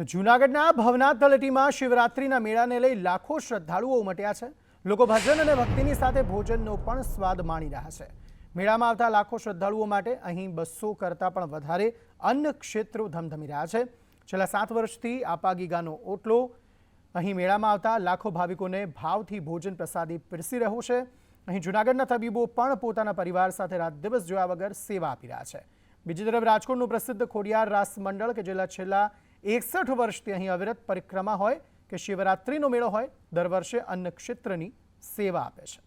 જૂનાગઢના ભવનાથ તળેટીમાં શિવરાત્રિના મેળાને લઈ લાખો શ્રદ્ધાળુઓ ઉમટ્યા છે. લોકો ભજન અને ભક્તિની સાથે ભોજનનો પણ સ્વાદ માણી રહ્યા છે. મેળામાં આવતા લાખો શ્રદ્ધાળુઓ માટે અહીં બસો કરતાં પણ વધારે અન્ન ક્ષેત્રો ધમધમી રહ્યા છે. છેલ્લા સાત વર્ષથી આપાગીગાનો ઓટલો. અહીં મેળામાં આવતા લાખો ભાવિકોને ભાવથી ભોજન પ્રસાદી પીરસી રહ્યો છે. અહીં જૂનાગઢના તબીબો પણ પોતાના પરિવાર સાથે રાત દિવસ જોયા વગર સેવા આપી રહ્યા છે. બીજી તરફ રાજકોટનું પ્રસિદ્ધ ખોડિયાર રાસ મંડળ કે જેલા છેલ્લા એકસઠ વર્ષથી અહીં અવિરત પરિક્રમા હોય કે શિવરાત્રિનો મેળો હોય દર વર્ષે અન્ન ક્ષેત્રની સેવા આપે છે.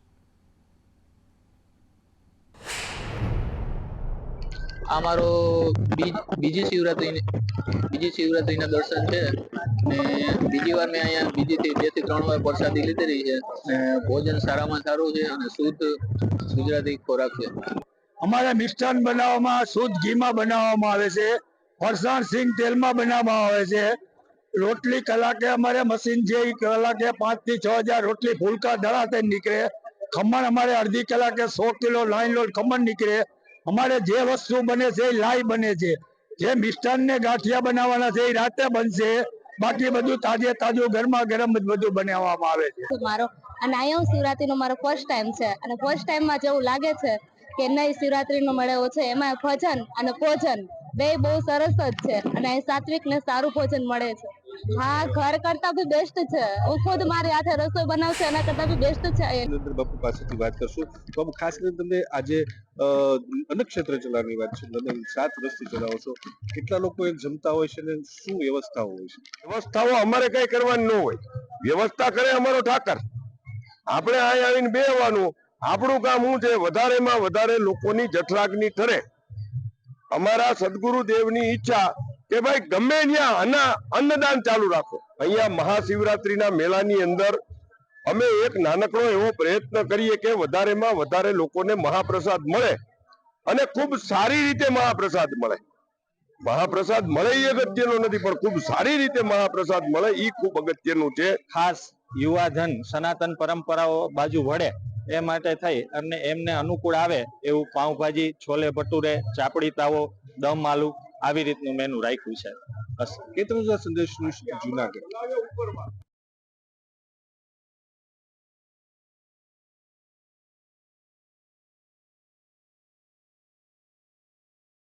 અમારો બીજી શિવરાત્રી બીજી શિવરાત્રીના દર્શન છે ને બીજી વાર મેં અહીંયા બીજી થી બેથી ત્રણ વાર પ્રસાદી લીધેલી છે ને ભોજન સારામાં સારું છે અને શુદ્ધ ગુજરાતી ખોરાક છે. અમારા મિષ્ટાન બનાવવામાં શુદ્ધ ઘીમાં બનાવવામાં આવે છે. ફરસાણ સિંગ તેલમાં બનાવવામાં આવે છે. રોટલી કલાકે અમારે મશીન એ કલાકે પાંચથી છ હજાર રોટલી ફૂલકા દળાતે નીકળે. ખમણ અમારે અડધી કલાકે સો કિલો લાઈન લોડ ખમણ નીકળે. અમારે જે વસ્તુ બને છે એ લાઈ બને છે. જે મિષ્ટાન ગાંઠિયા બનાવવાના છે એ રાતે બનશે. બાકી બધું તાજે તાજું ગરમા ગરમ જ બધું બનાવવામાં આવે છે. મારો અને અહીંયા શિવરાત્રીનો મારો ફર્સ્ટ ટાઈમ છે. અને ફર્સ્ટ ટાઈમમાં જેવું લાગે છે કે નહીં શિવરાત્રીનો મેળો છે, એમાં ભજન અને ભોજન બે બહુ સરસ જ છે. અને અહીં સાત્વિક ને સારું ભોજન મળે છે. હા ઘર કરતા બી બેસ્ટ છે. હું ખુદ મારી હાથે રસોઈ બનાવશે એના કરતા બી બેસ્ટ છે. બાપુ પાસેથી વાત કરશું. તો બાપુ ખાસ કરીને તમને આજે અ, ક્ષેત્ર ચલાવવાની વાત છે. તમે સાત વર્ષથી ચલાવો છો. કેટલા લોકો એક જમતા હોય છે ને શું વ્યવસ્થાઓ હોય છે? વ્યવસ્થાઓ અમારે કઈ કરવાની ન હોય. વ્યવસ્થા કરે અમારો ઠાકર. આપણે અહીં આવીને બેવાનું આપણું કામ શું છે વધારેમાં વધારે લોકોની જઠરાગ્નિ ઠરે. અમારા સદગુરુ દેવની ઈચ્છા કે ભાઈ ગમે ત્યાં અન્ના અન્નદાન ચાલુ રાખો. અહીંયા મહાશિવરાત્રીના મેળાની અંદર અમે એક નાનકડો એવો પ્રયત્ન કરીએ કે વધારેમાં વધારે લોકોને મહાપ્રસાદ મળે અને ખૂબ સારી રીતે મહાપ્રસાદ મળે. મહાપ્રસાદ મળે એ અગત્યનો નથી, પણ ખૂબ સારી રીતે મહાપ્રસાદ મળે એ ખૂબ અગત્યનું છે. ખાસ યુવાધન, સનાતન પરંપરાઓ બાજુ વળે. એ માટે થઈ અને એમને અનુકૂળ આવે એવું પાઉંભાજી, છોલે ભટુરે, ચાપડી તાવો, દમ આલુ આવી રીતનું મેનુ રાખ્યું છે. બસ. કેટલું સંદેશ જુનાગઢ?